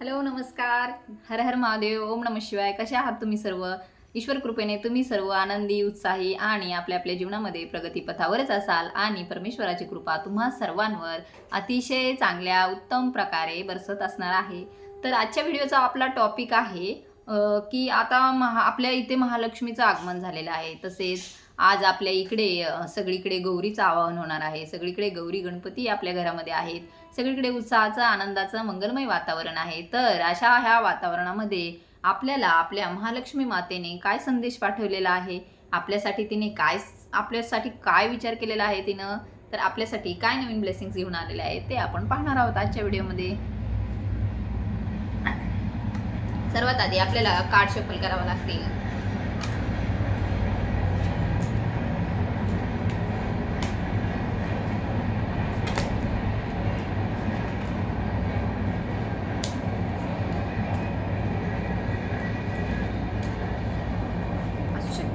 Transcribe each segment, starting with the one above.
Hello नमस्कार. हर हर महादेव. ओम नम शिवाय. कसे आहात तुम्ही सर्व? ईश्वर कृपेने तुम्ही सर्व आनंदी उत्साही आणि आपल्या आपल्या जीवनामध्ये प्रगतीपथावरच असाल आणि परमेश्वराची कृपा तुम्हा सर्वांवर अतिशय चांगल्या उत्तम प्रकारे बरसत असणार आहे. तर आजच्या व्हिडिओचा आपला टॉपिक आहे की आता महा आपल्या इथे महालक्ष्मीचं आगमन झालेलं आहे. तसेच आज आपल्या इकडे सगळीकडे गौरीचं आवाहन होणार आहे. सगळीकडे गौरी गणपती आपल्या घरामध्ये आहेत. सगळीकडे उत्साहाचं आनंदाचं मंगलमय वातावरण आहे. तर अशा ह्या वातावरणामध्ये आपल्याला आपल्या महालक्ष्मी मातेने काय संदेश पाठवलेला आहे? आपल्यासाठी तिने काय आपल्यासाठी काय विचार केलेला आहे तिनं? तर आपल्यासाठी काय नवीन ब्लेसिंग्स घेऊन आलेले आहेत ते आपण पाहणार आहोत आजच्या व्हिडिओमध्ये. सर्वात आधी आपल्याला कार्ड शफल करावं लागतील.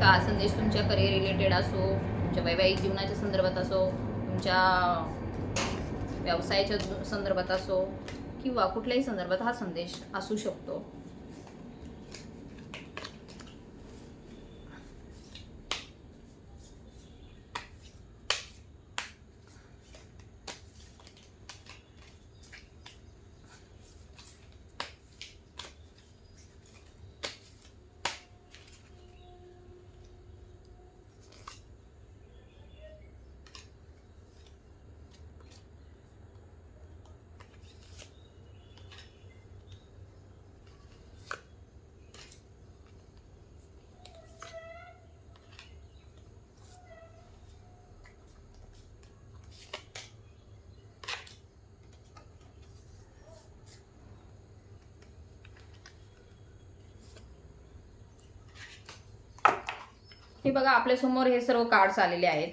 का हा संदेश तुमच्या करिअर रिलेटेड असो तुमच्या वैवाहिक जीवनाच्या संदर्भात असो तुमच्या व्यवसायाच्या संदर्भात असो किंवा कुठल्याही संदर्भात हा संदेश असू शकतो. हे बघा आपल्यासमोर हे सर्व कार्ड्स आलेले आहेत.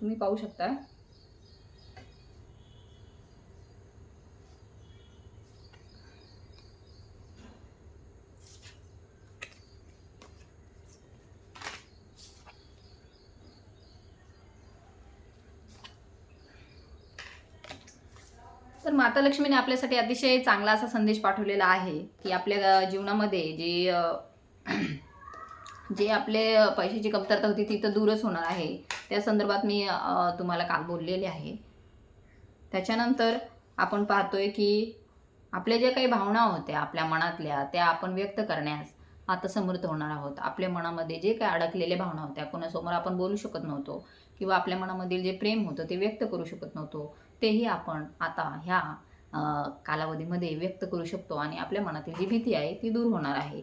तुम्ही पाहू शकता. तर माता लक्ष्मीने आपल्यासाठी अतिशय चांगला असा संदेश पाठवलेला आहे की आपल्या जीवनामध्ये जे जे आपले पैशाची कमतरता होती ती तर दूरच होणार आहे. त्या संदर्भात मी तुम्हाला काल बोललेले आहे. त्याच्यानंतर आपण पाहतोय की आपल्या ज्या काही भावना होत्या आपल्या मनातल्या त्या आपण व्यक्त करण्यास आता समर्थ होणार आहोत. आपल्या मनामध्ये जे काही अडकलेल्या भावना होत्या कोणासमोर आपण बोलू शकत नव्हतो किंवा आपल्या मनामधील जे प्रेम होतं ते व्यक्त करू शकत नव्हतो. तेही आपण आता ह्या कालावधीमध्ये व्यक्त करू शकतो आणि आपल्या मनातील जी भीती आहे ती दूर होणार आहे.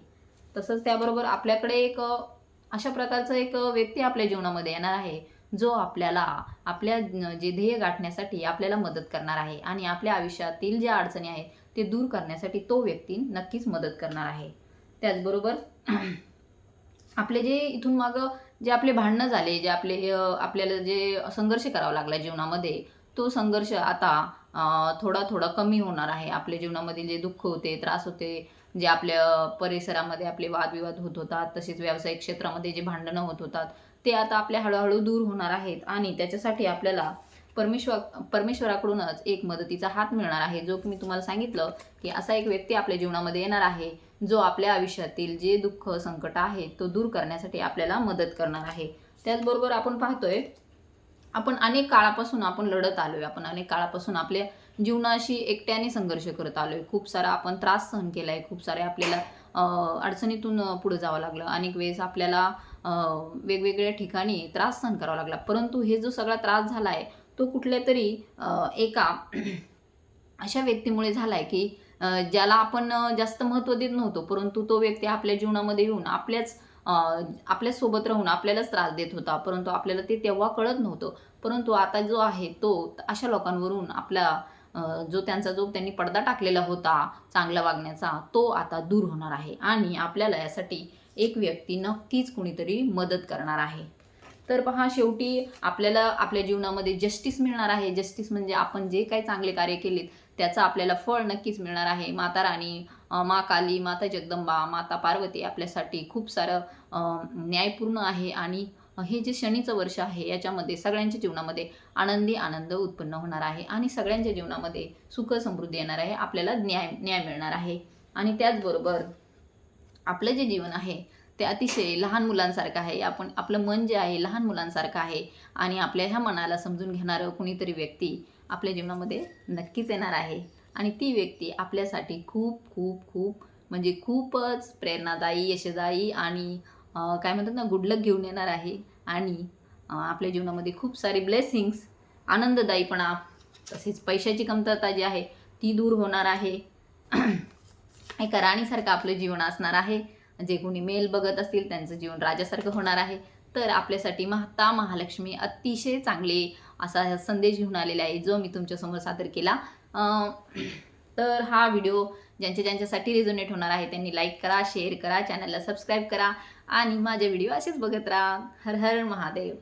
तसंच त्याबरोबर आपल्याकडे एक अशा प्रकारचा एक व्यक्ती आपल्या जीवनामध्ये येणार आहे जो आपल्याला आपल्या जे ध्येय गाठण्यासाठी आपल्याला मदत करणार आहे आणि आपल्या आयुष्यातील ज्या अडचणी आहेत ते दूर करण्यासाठी तो व्यक्ती नक्कीच मदत करणार आहे. त्याचबरोबर आपले जे इथून मागं जे आपले भांडणं झाले जे आपले आपल्याला जे संघर्ष करावा लागला जीवनामध्ये तो संघर्ष आता थोडा थोडा कमी होणार आहे. आपल्या जीवनामध्ये जे दुःख होते त्रास होते जे आपल्या परिसरामध्ये आपले वादविवाद होत होतात तसेच व्यावसायिक क्षेत्रामध्ये जे भांडणं होत होतात ते आता आपल्या हळूहळू दूर होणार आहेत. आणि त्याच्यासाठी आपल्याला परमेश्वर परमेश्वराकडूनच एक मदतीचा हात मिळणार आहे. जो की मी तुम्हाला सांगितलं की असा एक व्यक्ती आपल्या जीवनामध्ये येणार आहे जो आपल्या आयुष्यातील जे दुःख संकट आहे तो दूर करण्यासाठी आपल्याला मदत करणार आहे. त्याचबरोबर आपण पाहतोय आपण अनेक काळापासून आपण लढत आलोय आपण अनेक काळापासून आपल्या जीवनाशी एकट्याने संघर्ष करत आलोय. खूप सारा आपण त्रास सहन केला आहे खूप सारे आपल्याला अडचणीतून पुढे जावं लागलं. अनेक वेळेस आपल्याला वेगवेगळ्या ठिकाणी त्रास सहन करावा लागला. परंतु हे जो सगळा त्रास झाला आहे तो कुठल्या तरी एका अशा व्यक्तीमुळे झाला आहे की ज्याला आपण जास्त महत्त्व देत नव्हतो परंतु तो व्यक्ती आपल्या जीवनामध्ये येऊन आपल्याच आपल्यासोबत राहून आपल्यालाच त्रास देत होता. परंतु आपल्याला ते तेव्हा कळत नव्हतं. परंतु आता जो आहे तो अशा लोकांवरून आपला जो त्यांचा जो त्यांनी पडदा टाकलेला होता चांगला वागण्याचा तो आता दूर होणार आहे. आणि आपल्याला यासाठी एक व्यक्ती नक्कीच कुणीतरी मदत करणार आहे. तर पहा शेवटी आपल्याला आपल्या जीवनामध्ये जस्टिस मिळणार आहे. जस्टिस म्हणजे आपण जे काही चांगले कार्य केलेत त्याचं आपल्याला फळ नक्कीच मिळणार आहे. माता राणी मा काली माता जगदंबा माता पार्वती आपल्यासाठी खूप सारं न्यायपूर्ण आहे. आणि हे जे शनीचं वर्ष आहे याच्यामध्ये सगळ्यांच्या जीवनामध्ये आनंदी आनंद उत्पन्न होणार आहे. आणि सगळ्यांच्या जीवनामध्ये सुख समृद्धी येणार आहे. आपल्याला न्याय न्याय मिळणार आहे. आणि त्याचबरोबर आपलं जे जीवन आहे ते अतिशय लहान मुलांसारखं आहे. आपण आपलं मन जे आहे लहान मुलांसारखं आहे. आणि आपल्या ह्या मनाला समजून घेणारं कुणीतरी व्यक्ती आपल्या जीवनामध्ये नक्कीच येणार आहे. आणि ती व्यक्ती आपल्यासाठी खूप खूप खूप म्हणजे खूपच प्रेरणादायी यशदायी आणि काय म्हणतात ना गुडलक घेऊन येणार आहे. आणि आपल्या जीवनामध्ये खूप सारे ब्लेसिंग्स आनंददायीपणा तसेच पैशाची कमतरता जी आहे ती दूर होणार आहे. एका राणीसारखं आपलं जीवन असणार आहे. जे कोणी मेल बघत असतील त्यांचं जीवन राजासारखं होणार आहे. तर आपल्यासाठी महाता महालक्ष्मी अतिशय चांगले असा संदेश घेऊन आलेला आहे जो मी तुमच्यासमोर सादर केला. तर हा व्हिडिओ ज्यांच्या ज्यांच्यासाठी रिझोनेट होणार आहे त्यांनी लाईक करा शेअर करा चॅनलला सबस्क्राईब करा आणि माझे व्हिडिओ असेच बघत राहा. हर हर महादेव.